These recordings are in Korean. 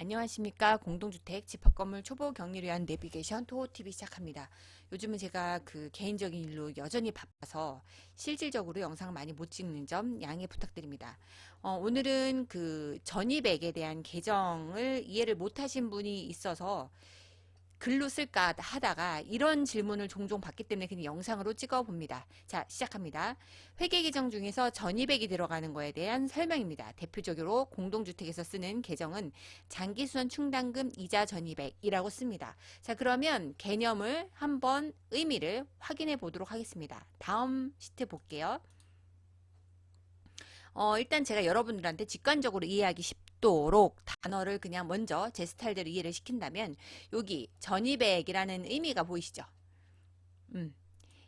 안녕하십니까 공동주택 집합건물 초보 격리를 위한 내비게이션 토호TV 시작합니다. 요즘은 제가 그 개인적인 일로 여전히 바빠서 실질적으로 영상을 많이 못 찍는 점 양해 부탁드립니다. 어, 오늘은 그 전입액에 대한 개정을 이해를 못하신 분이 있어서 글로 쓸까 하다가 이런 질문을 종종 받기 때문에 그냥 영상으로 찍어 봅니다. 자, 시작합니다. 회계 계정 중에서 전입액이 들어가는 거에 대한 설명입니다. 대표적으로 공동주택에서 쓰는 계정은 장기수선 충당금 이자 전입액이라고 씁니다. 자, 그러면 개념을 한번 의미를 확인해 보도록 하겠습니다. 다음 시트 볼게요. 어, 일단 제가 여러분들한테 직관적으로 이해하기 쉽도록 단어를 그냥 먼저 제 스타일대로 이해를 시킨다면 여기 전입액이라는 의미가 보이시죠? 음.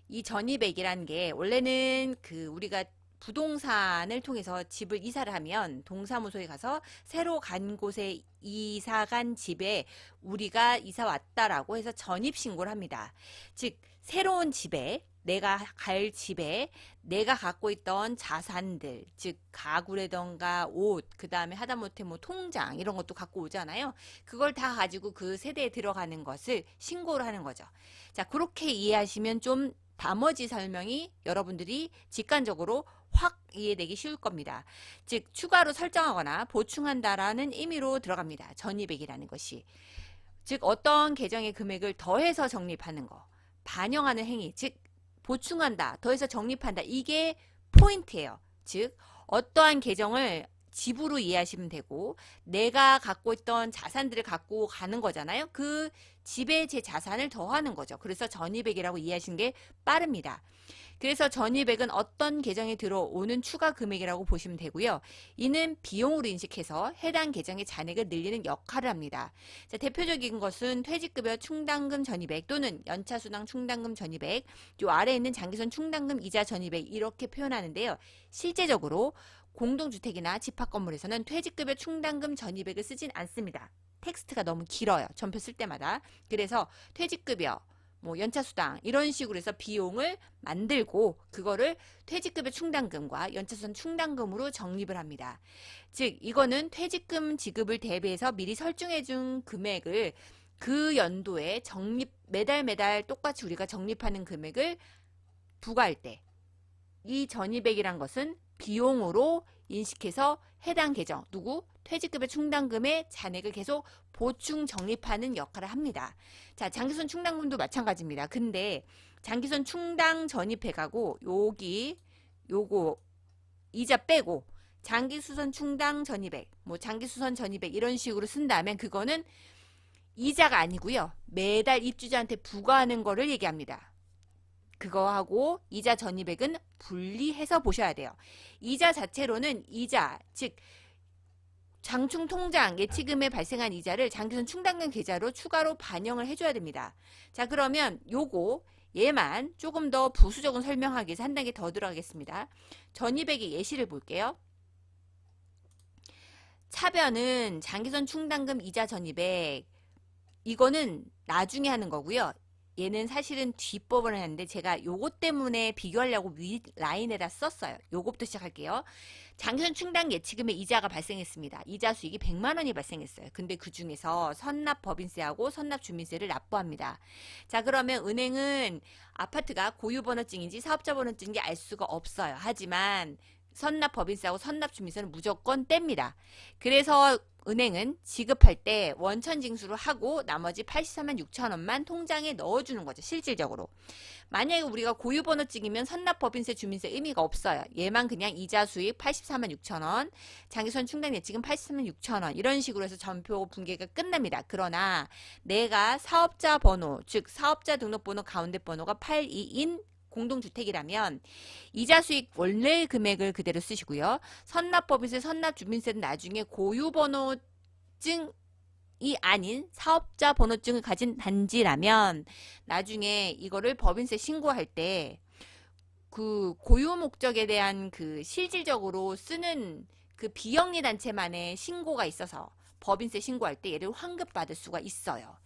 이 전입액이라는 게 원래는 그 우리가 부동산을 통해서 집을 이사를 하면 동사무소에 가서 새로 간 곳에 이사 간 집에 우리가 이사 왔다라고 해서 전입 신고를 합니다. 즉 새로운 집에 내가 갈 집에 내가 갖고 있던 자산들, 즉 가구라던가 옷, 그 다음에 하다못해 뭐 통장 이런 것도 갖고 오잖아요. 그걸 다 가지고 그 세대에 들어가는 것을 신고를 하는 거죠. 자, 그렇게 이해하시면 좀 나머지 설명이 여러분들이 직관적으로 확 이해되기 쉬울 겁니다. 즉 추가로 설정하거나 보충한다라는 의미로 들어갑니다. 전입액이라는 것이. 즉 어떤 계정의 금액을 더해서 적립하는 거. 반영하는 행위, 즉 보충한다, 더해서 적립한다. 이게 포인트예요. 즉 어떠한 계정을 집으로 이해하시면 되고 내가 갖고 있던 자산들을 갖고 가는 거잖아요. 그 집에 제 자산을 더하는 거죠. 그래서 전입액이라고 이해하시는 게 빠릅니다. 그래서 전입액은 어떤 계정에 들어오는 추가 금액이라고 보시면 되고요. 이는 비용으로 인식해서 해당 계정의 잔액을 늘리는 역할을 합니다. 자, 대표적인 것은 퇴직급여 충당금 전입액 또는 연차수당 충당금 전입액, 요 아래에 있는 장기선 충당금 이자 전입액 이렇게 표현하는데요. 실제적으로 공동주택이나 집합 건물에서는 퇴직급여 충당금 전입액을 쓰진 않습니다. 텍스트가 너무 길어요. 전표 쓸 때마다. 그래서 퇴직급여, 뭐 연차수당 이런 식으로 해서 비용을 만들고 그거를 퇴직급여 충당금과 연차수당 충당금으로 적립을 합니다. 즉 이거는 퇴직금 지급을 대비해서 미리 설정해 준 금액을 그 연도에 적립 매달 매달 똑같이 우리가 적립하는 금액을 부과할 때 이 전입액이란 것은 비용으로 인식해서 해당 계정 누구 퇴직급여 충당금의 잔액을 계속 보충 적립하는 역할을 합니다. 자, 장기선 충당금도 마찬가지입니다. 근데 장기선 충당 전입해 가고 여기 요거 이자 빼고 장기수선 충당 전입액, 뭐 장기수선 전입액 이런 식으로 쓴다면 그거는 이자가 아니고요. 매달 입주자한테 부과하는 거를 얘기합니다. 그거하고 이자 전입액은 분리해서 보셔야 돼요. 이자 자체로는 이자, 즉 장충 통장 예치금에 발생한 이자를 장기선 충당금 계좌로 추가로 반영을 해줘야 됩니다. 자 그러면 요거 얘만 조금 더 부수적인 설명하기 위해서 한 단계 더 들어가겠습니다. 전입액의 예시를 볼게요. 차변은 장기선 충당금 이자 전입액 이거는 나중에 하는 거고요. 얘는 사실은 뒷부분을 했는데 제가 요것 때문에 비교하려고 위 라인에다 썼어요. 요것부터 시작할게요. 장기선 충당 예치금의 이자가 발생했습니다. 이자 수익이 100만 원이 발생했어요. 근데 그 중에서 선납 법인세하고 선납 주민세를 납부합니다. 자, 그러면 은행은 아파트가 고유번호증인지 사업자 번호증인지 알 수가 없어요. 하지만 선납 법인세하고 선납 주민세는 무조건 뗍니다. 그래서 은행은 지급할 때 원천 징수를 하고 나머지 84만 6천 원만 통장에 넣어주는 거죠. 실질적으로. 만약에 우리가 고유번호증이면 선납법인세 주민세 의미가 없어요. 얘만 그냥 이자 수익 84만 6천 원, 장기선 충당 예치금 84만 6천 원 이런 식으로 해서 전표 분계가 끝납니다. 그러나 내가 사업자 번호, 즉 사업자 등록번호 가운데 번호가 82인 공동주택이라면 이자 수익 원래 금액을 그대로 쓰시고요. 선납법인세, 선납주민세는 나중에 고유번호증 이 아닌 사업자 번호증을 가진 단지라면 나중에 이거를 법인세 신고할 때 그 고유 목적에 대한 그 실질적으로 쓰는 그 비영리 단체만의 신고가 있어서 법인세 신고할 때 얘를 환급받을 수가 있어요.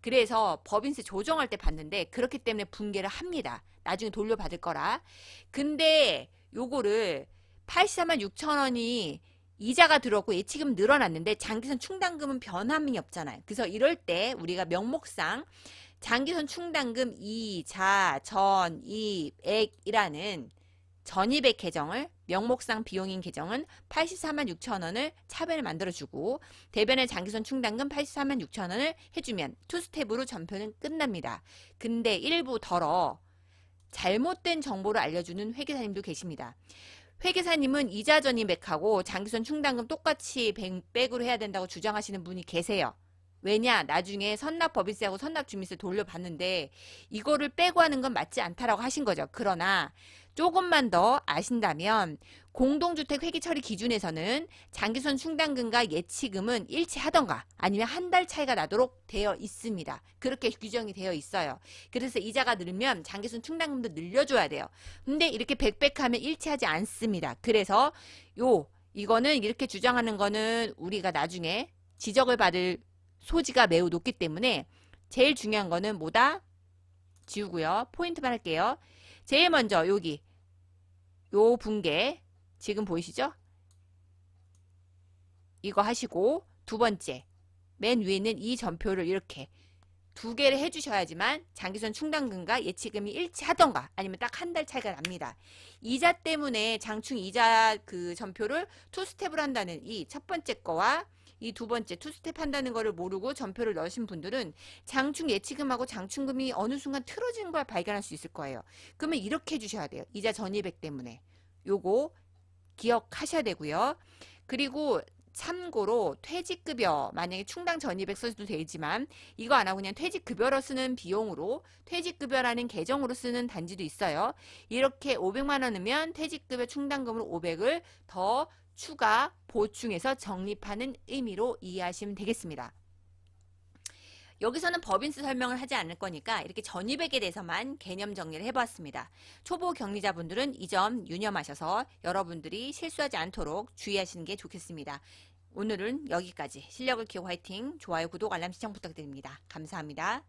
그래서 법인세 조정할 때 받는데 그렇기 때문에 분개를 합니다. 나중에 돌려받을 거라. 근데 요거를 84만 6천 원이 이자가 들어오고 예치금 늘어났는데 장기선 충당금은 변함이 없잖아요. 그래서 이럴 때 우리가 명목상 장기선 충당금 이자 전입액이라는 전입액 계정을 명목상 비용인 계정은 84만 6천 원을 차변을 만들어주고 대변의 장기선 충당금 84만 6천 원을 해주면 투 스텝으로 전표는 끝납니다. 근데 일부 덜어 잘못된 정보를 알려주는 회계사님도 계십니다. 회계사님은 이자 전입액하고 장기선 충당금 똑같이 백백으로 해야 된다고 주장하시는 분이 계세요. 왜냐? 나중에 선납 법인세하고 선납 주민세 돌려받는데 이거를 빼고 하는 건 맞지 않다라고 하신 거죠. 그러나 조금만 더 아신다면 공동주택 회계 처리 기준에서는 장기선 충당금과 예치금은 일치하던가 아니면 한 달 차이가 나도록 되어 있습니다. 그렇게 규정이 되어 있어요. 그래서 이자가 늘면 장기선 충당금도 늘려줘야 돼요. 근데 이렇게 백백하면 일치하지 않습니다. 그래서 요 이거는 이렇게 주장하는 거는 우리가 나중에 지적을 받을 소지가 매우 높기 때문에 제일 중요한 거는 뭐다? 지우고요. 포인트만 할게요. 제일 먼저 여기 요 분계 지금 보이시죠? 이거 하시고 두 번째 맨 위에 있는 이 전표를 이렇게 두 개를 해주셔야지만 장기선 충당금과 예치금이 일치하던가 아니면 딱 한 달 차이가 납니다. 이자 때문에 장충 이자 그 전표를 투 스텝을 한다는 이 첫 번째 거와 이 두 번째 투스텝 한다는 거를 모르고 전표를 넣으신 분들은 장충 예치금하고 장충금이 어느 순간 틀어지는 걸 발견할 수 있을 거예요. 그러면 이렇게 해주셔야 돼요. 이자 전입액 때문에. 요거 기억하셔야 되고요. 그리고 참고로 퇴직급여 만약에 충당 전입액 써도 되지만 이거 안 하고 그냥 퇴직급여로 쓰는 비용으로 퇴직급여라는 계정으로 쓰는 단지도 있어요. 이렇게 500만 원이면 퇴직급여 충당금으로 500을 더 추가 보충해서 적립하는 의미로 이해하시면 되겠습니다. 여기서는 법인세 설명을 하지 않을 거니까 이렇게 전입액에 대해서만 개념 정리를 해보았습니다. 초보 격리자분들은 이 점 유념하셔서 여러분들이 실수하지 않도록 주의하시는 게 좋겠습니다. 오늘은 여기까지 실력을 키우고 화이팅! 좋아요, 구독, 알람 시청 부탁드립니다. 감사합니다.